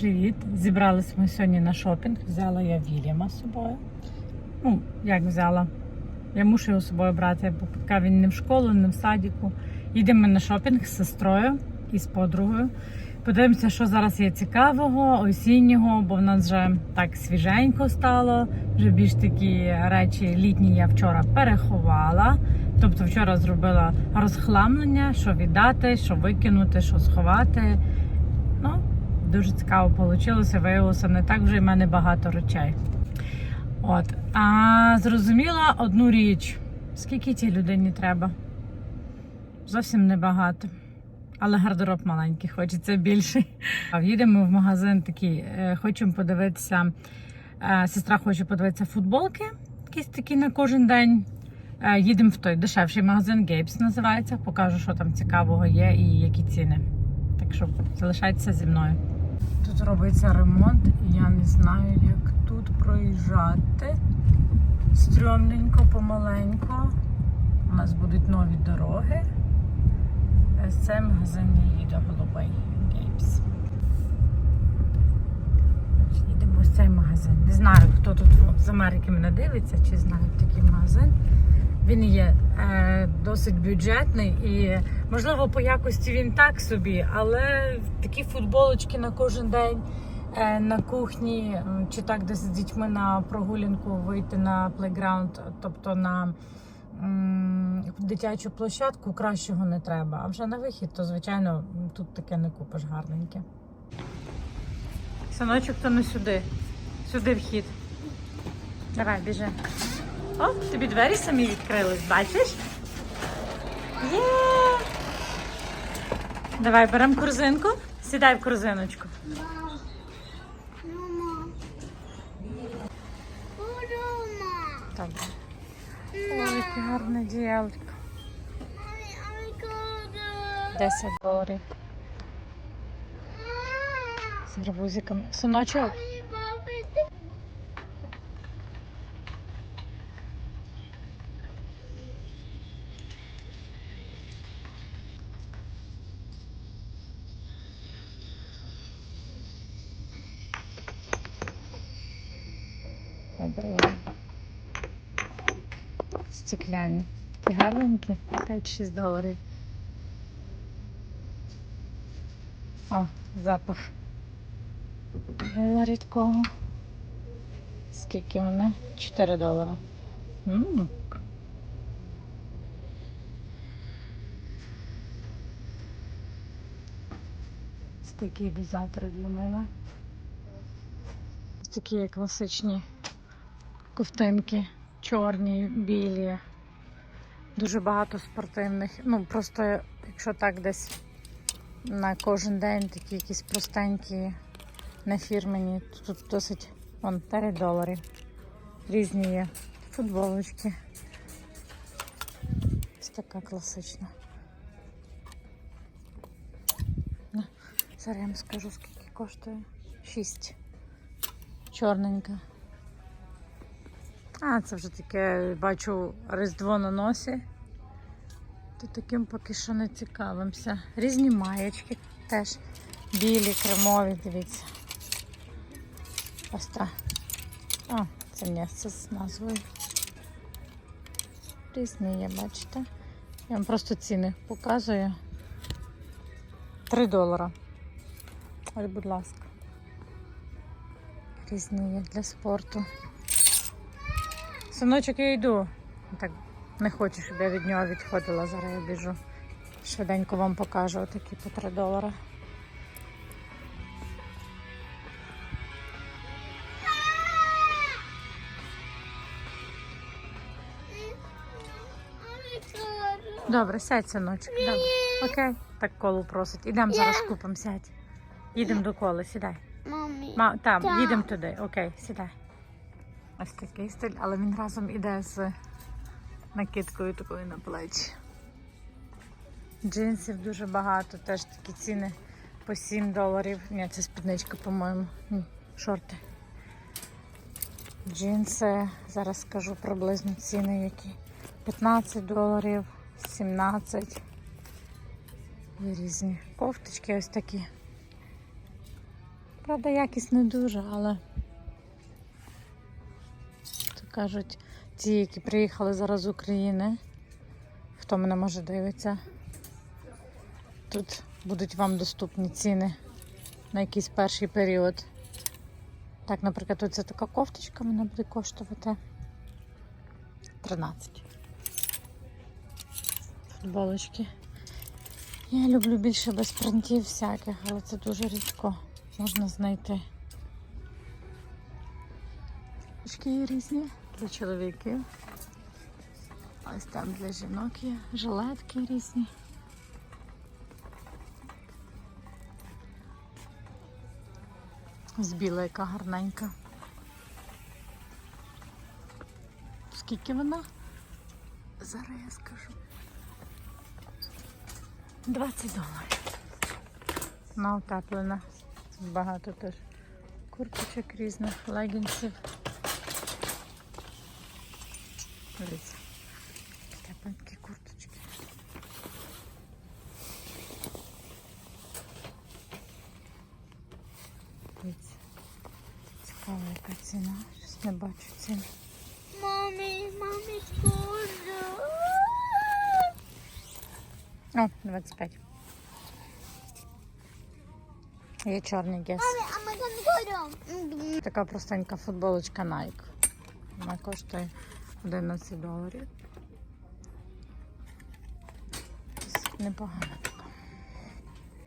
Привіт! Зібрались ми сьогодні на шопінг. Взяла я Вільяма з собою. Ну, як взяла? Я мушу його з собою брати, бо поки він не в школу, не в садіку. Їдемо на шопінг з сестрою і з подругою. Подивимося, що зараз є цікавого, осіннього, бо в нас вже так свіженько стало. Вже більш такі речі літні я вчора переховала. Тобто вчора зробила розхламлення, що віддати, що викинути, що сховати. Дуже цікаво вийшло. Виявилося не так вже й мене багато речей. От. А зрозуміла одну річ: скільки тій людині треба? Зовсім небагато. Але гардероб маленький, хочеться більший. Їдемо в магазин такий, е, хочемо подивитися. е, Сестра хоче подивитися футболки, якісь такі на кожен день. Е, Їдемо в той дешевший магазин Гейбс називається. Покажу, що там цікавого є і які ціни. Так що залишайтеся зі мною. Тут робиться ремонт, і я не знаю, як тут проїжджати. Стрьомненько, помаленько. У нас будуть нові дороги. Ось Це магазин я їду голубий Гейбс. Їдемо в цей магазин. Не знаю, хто тут з Америки мене дивиться, чи знають такий магазин. Він є е, досить бюджетний і, можливо, по якості він так собі, але такі футболочки на кожен день е, на кухні, чи так десь з дітьми на прогулянку вийти на плейграунд, тобто на м, дитячу площадку, кращого не треба. А вже на вихід, то звичайно тут таке не купиш гарненьке. Синочок, то не сюди. Сюди вхід. Давай, біжи. О, тобі двері самі відкрились, бачиш? Є! Давай беремо корзинку. Сідай в корзиночку. Добре. Ой, яке гарне діялько. Mommy, 10 доларів. З гарбузиками. Синочок, Добре. Стекляні. Такі гарненькі. 5-6 доларів. О, запах. Гела рідкого. Скільки вони? 4 долари. М. Ось Такі візатори для мене. Такі класичні ковтинки. Чорні, білі. Дуже багато спортивних. Ну, просто якщо так десь на кожен день такі якісь простенькі, не фірмені. Тут досить вон 9 доларів. Різні є футболочки. Ось така класична. На, Зараз я вам скажу, скільки коштує. 6. Чорненька. А, це вже таке, бачу, різдво на носі. То таким поки що не цікавимося. Різні маєчки теж. Білі, кремові, дивіться. Ось так. О, це місце з назвою. Різні є, бачите? Я вам просто ціни показую. 3 долара. Ось, будь ласка. Різні є для спорту. Синочок, я йду. Так не хочу, щоб я від нього відходила. Зараз я біжу. Швиденько вам покажу такі по 3 долара. Добре, сядь, синочок. Добре. Окей. Так колу просить. Ідемо зараз купимо, сядь. Їдемо до кола, сідай. Mommy. Ма, там, їдемо туди. Окей, сідай. Ось такий стиль, але він разом іде з накидкою такою на плечі. Джинсів дуже багато, теж такі ціни по 7 доларів. Ні, це спідничка, по-моєму. Шорти. Джинси, зараз скажу приблизно ціни які. 15 доларів, 17. Є різні кофточки ось такі. Правда, якість не дуже, але кажуть, ті, які приїхали зараз з України, хто мене може дивитися, тут будуть вам доступні ціни на якийсь перший період. Так, наприклад, оце така кофточка, вона буде коштувати 13. Футболочки. Я люблю більше без принтів всяких, але це дуже рідко можна знайти. Очки є різні для чоловіків. Ось там для жінок є жилетки різні. З біла яка гарненька. Скільки вона? Зараз я скажу. 20 доларів. Вона утеплена. Багато теж курточок різних, легінсів. Дивіться. Тепленькі курточки. Дивіться. Цікава яка ціна. Щось не бачу ціни. Mommy, mommy, шкода. О, 25. Є чорний гес. Така простенька футболочка Nike. Вона коштує 11 доларів. Така.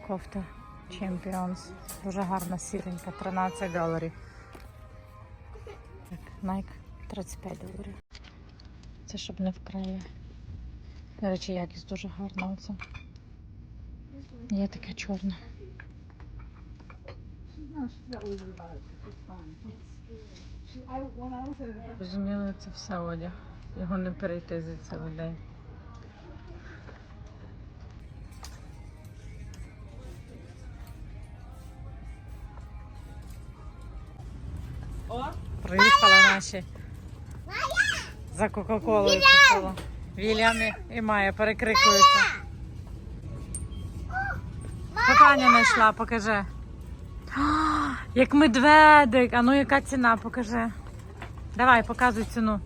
Кофта Champions. Дуже гарна сіренька, 13 доларів. Так, Nike 35 доларів. Це щоб не вкрає. До речі, якість дуже гарна оце. Є така чорна. Розуміли, це все одяг. Його не перейти за цілий день. Приїхали наші за Кока-Колою. Вільям і- і Майя перекрикуються. Питання знайшла, покажи. Як медведик. А ну яка ціна, покажи. Давай, показуй ціну.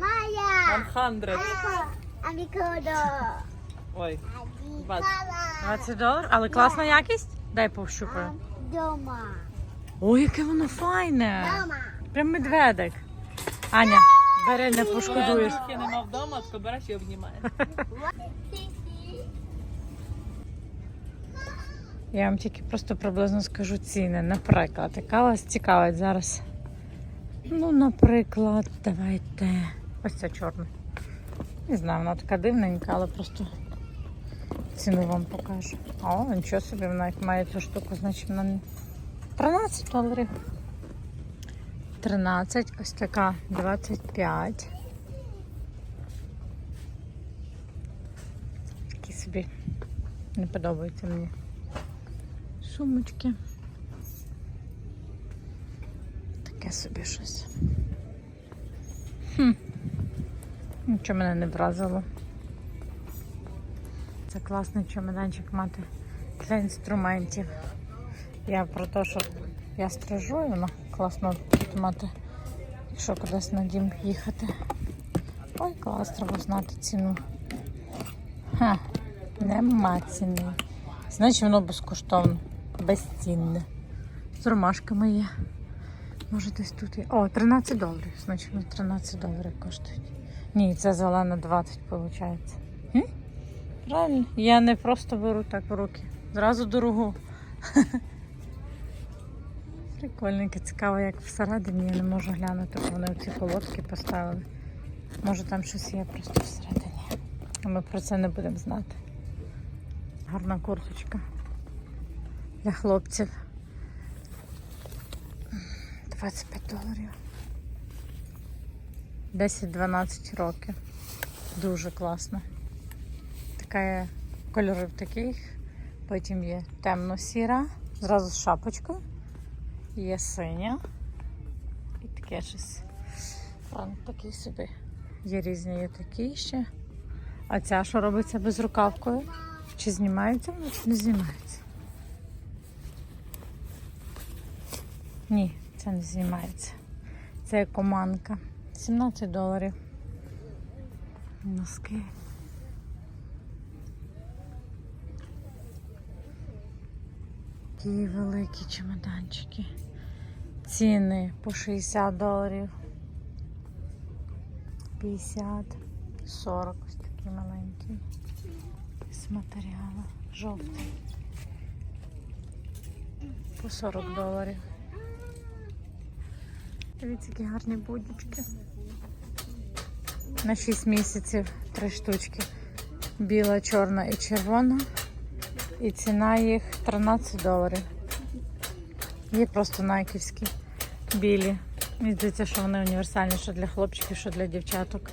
Майя. 100. Амікодо. Ой, Амікала. 20 доларів, але класна якість. Дай пощупаю. Дома. Ой, яке воно файне. Дома. Прям медведик. Аня, бери, не пошкодуєш. Андрюшки нема вдома, тако береш і обнімаєш. Я вам тільки просто приблизно скажу ціни. Наприклад, яка вас цікавить зараз? Ну, наприклад, давайте. Ось ця чорна. Не знаю, вона така дивненька, але просто ціну вам покажу. О, нічого собі, вона як має цю штуку, значить вона 13 доларів. 13, ось така 25. Такі собі не подобаються мені. Сумочки. Таке собі щось. Хм. Нічого мене не вразило. Це класний чемоданчик мати для інструментів. Я про те, що я стражу, і воно класно тут мати, якщо кудись на дім їхати. Ой, клас, треба знати ціну. Ха, нема ціни. Значить воно безкоштовно, безцінне. З ромашками є. Може десь тут є. О, 13 доларів. Значить, 13 доларів коштують. Ні, це зелена 20, виходить. М? Правильно. Я не просто беру так в руки. Зразу дорогу. Прикольненько, цікаво, як всередині я не можу глянути, бо вони ці колодки поставили. Може там щось є просто всередині. А ми про це не будемо знати. Гарна курточка для хлопців. 25 доларів. 10-12 років. Дуже класно. Така є кольорів таких. Потім є темно-сіра, зразу з шапочкою. Є синя. І таке щось. Франк такий собі. Є різні є такі ще. А ця що робиться безрукавкою? Чи знімається вона, чи не знімається? Ні, це не знімається. Це команка. 17 доларів. Носки. Такі великі чемоданчики. Ціни по 60 доларів. 50, 40, ось такі маленькі. З матеріалу. Жовтий. По 40 доларів. Дивіться, які гарні будічки. На 6 місяців три штучки. Біла, чорна і червона. І ціна їх 13 доларів. Є просто найківські білі. Мені здається, що вони універсальні, що для хлопчиків, що для дівчаток.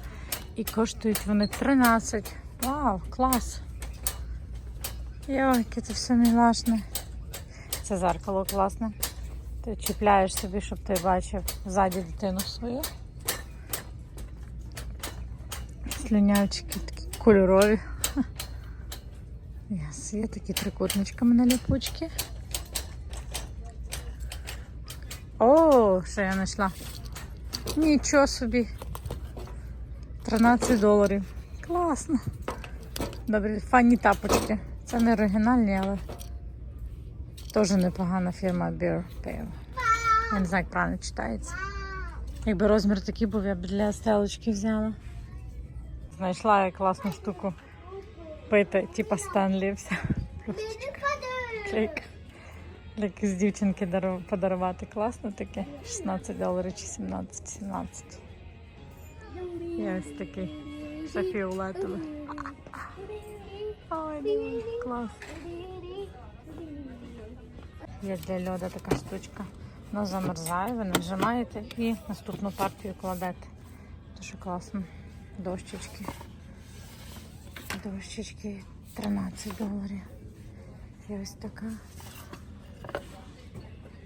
І коштують вони 13. Вау, клас! Йой, яке це все мілашне. Це зеркало класне. Ти чіпляєш собі, щоб ти бачив ззаді дитину свою. Слюнявчики такі кольорові. Yes, є такі трикутничками на ліпучки. О, що я знайшла? Нічого собі. 13 доларів. Класно. Добре, фанні тапочки. Це не оригінальні, але теж непогана фірма Bear Pale. Я не знаю, як правильно читається. Якби розмір такий був, я б для стелочки взяла. Знайшла я класну штуку пити, типа Стенлі вся. Клейка. Для якоїсь дівчинки подарувати класно таке. 16 доларів чи 17, 17. Є ось такий. Ще фіолетовий. Ой, клас. Є для льода така штучка. Воно замерзає, ви нажимаєте і наступну партію кладете. Дуже класно. Дощечки. Дощечки 13 доларів. Є ось така.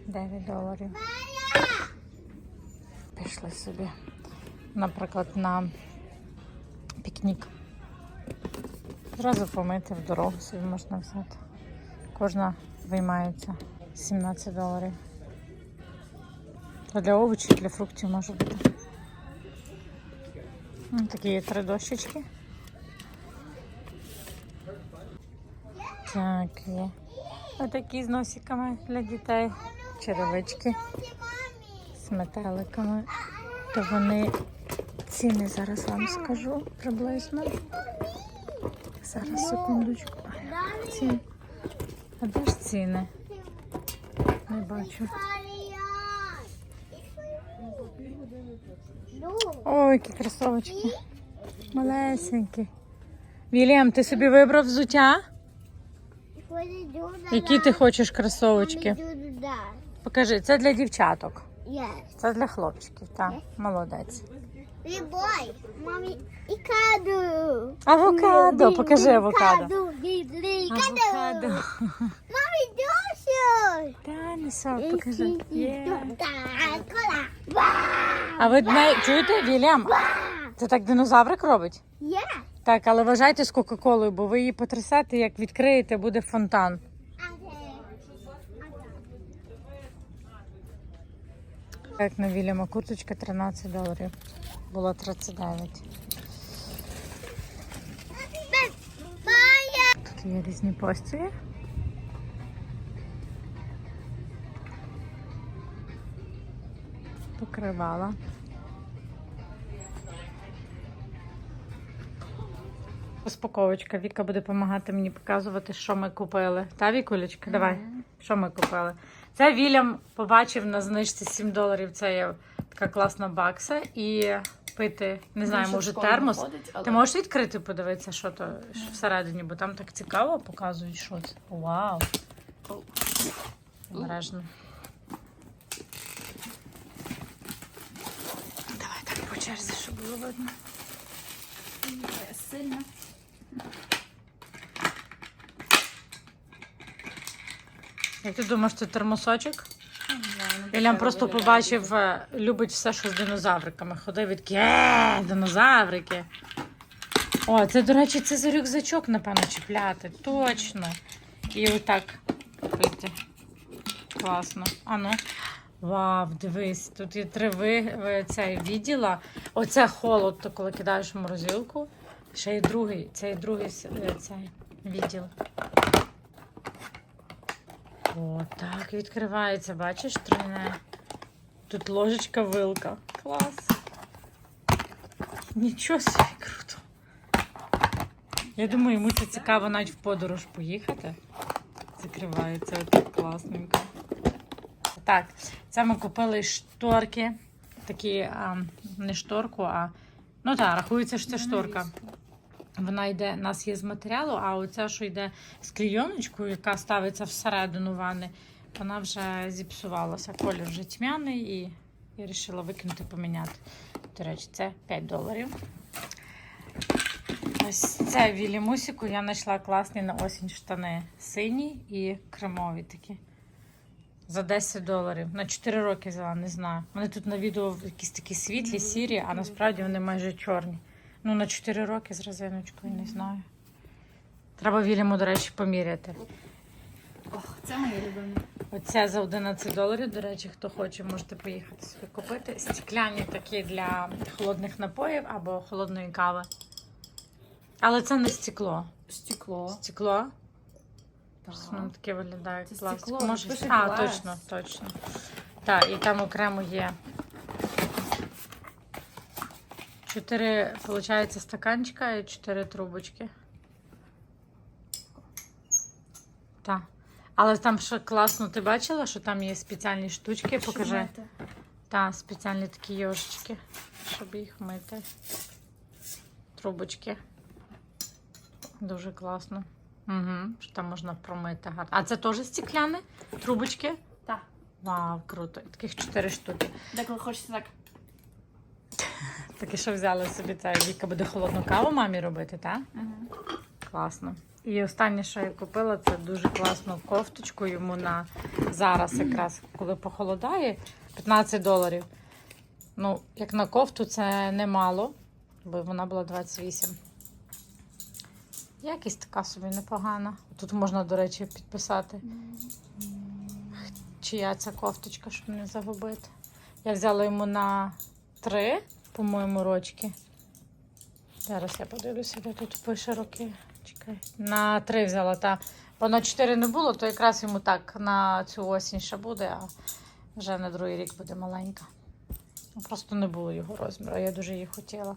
9 доларів. Пішли собі. Наприклад, на пікнік. Зразу помити в дорогу собі можна взяти. Кожна виймається 17 доларів. Для овочів, для фруктів може бути. Ось такі три дощечки. Так, є. Отакі з носиками для дітей. Черевички з метеликами. То вони ціни зараз вам скажу приблизно. Зараз секундочку. Ціни. А де ж ціни? Бачу. Ой, які кросовочки. Малесенькі. Вільям, ти собі вибрав взуття? Які ти хочеш кросовочки? Покажи, це для дівчаток. Це для хлопчиків, так. Молодець. Big boy. Mommy, Авокадо, покажи авокадо. Авокадо. Mommy, Joshua. Дайносор, покажи. Є. Кола. А ви не чуєте, Вільям? Це так динозаврик робить? Yeah. Так, але вважайте з Кока-Колою, бо ви її потрясете, як відкриєте, буде фонтан. Як на Вільяма курточка 13 доларів. Було 39. Тут є різні постії. Покривала. Розпаковочка. Віка буде допомагати мені показувати, що ми купили. Та, Вікулечка, давай. Що ми купили? Це Вільям побачив на знижці 7 доларів. Це є така класна бакса. І пити, не знаю, може термос. Ти можеш відкрити подивитися, що то всередині, бо там так цікаво показують, що це. Вау! Обережно. Давай так по черзі, щоб було видно. Сильно. Як ти думаєш, це термосочок? Ілям просто побачив, е, любить все, що з динозавриками. Ходив від такий, «Е, динозаврики. О, це, до речі, це за рюкзачок, напевно, чіпляти. Точно. І отак пити. Класно. А ну. Вау, дивись, тут є три ви, цей відділа. Оце холод, то коли кидаєш в морозилку. Ще є другий, це є другий е, цей відділ. О, так відкривається, бачиш, тройне. Тут ложечка, вилка. Клас. Нічого собі круто. Я думаю, йому це цікаво навіть в подорож поїхати. Закривається отак класненько. Так, це ми купили шторки. Такі а, не шторку, а. Ну так, рахується, що це шторка. Вона йде, у нас є з матеріалу, а оця, що йде з клійоночкою, яка ставиться всередину ванни, вона вже зіпсувалася. Колір вже тьмяний і я вирішила викинути, поміняти. До речі, це 5 доларів. Ось це Вілі Мусіку я знайшла класні на осінь штани. Сині і кремові такі. За 10 доларів. На 4 роки взяла, не знаю. Вони тут на відео якісь такі світлі, сірі, а насправді вони майже чорні. Ну, на 4 роки з резиночкою, не знаю. Треба Вільяму, до речі, поміряти. Ох, це мої любимі. Оце за 11 доларів, до речі, хто хоче, можете поїхати собі купити. Стекляні такі для холодних напоїв або холодної кави. Але це не стекло. Стекло. Стекло? Воно таке виглядає Це стекло, Може, пише а, точно, точно. Так, і там окремо є. Чотири, виходить, стаканчика і чотири трубочки. Так. Але там ще класно, ти бачила, що там є спеціальні штучки, покажи. Так, спеціальні такі йожички, щоб їх мити. Трубочки. Дуже класно. Угу, що там можна промити гарно. А це теж стекляне? Трубочки? Так. Вау, круто. Таких чотири штуки. Деколи хочеться так. Таке, що взяли собі це Віка буде холодну каву мамі робити, так? Угу. Класно. І останнє, що я купила, це дуже класну кофточку йому на зараз, якраз коли похолодає, 15 доларів. Ну, як на кофту, це немало, бо вона була 28. Якість така собі непогана. Тут можна, до речі, підписати, чия ця кофточка, щоб не загубити. Я взяла йому на 3, по-моєму, рочки. Зараз я подивлюся, де тут пише роки. Чекай. На 3 взяла, та. На 4 не було, то якраз йому так на цю осінь ще буде, а вже на другий рік буде маленька. Ну, Просто не було його розміру, я дуже її хотіла.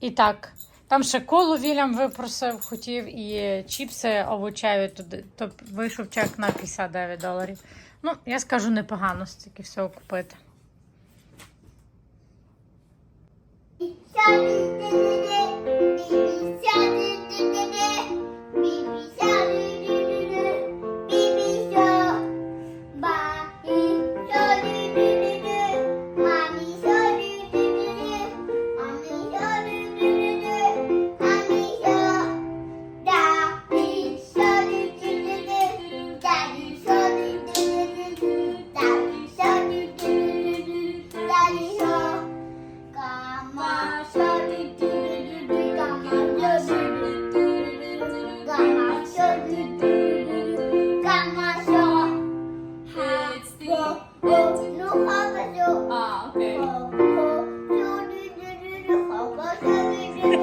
І так, там ще коло Вільям випросив, хотів, і чіпси овочеві, туди, то вийшов чек на 59 доларів. Ну, я скажу, непогано стільки всього купити. 一緒に出て一緒に出て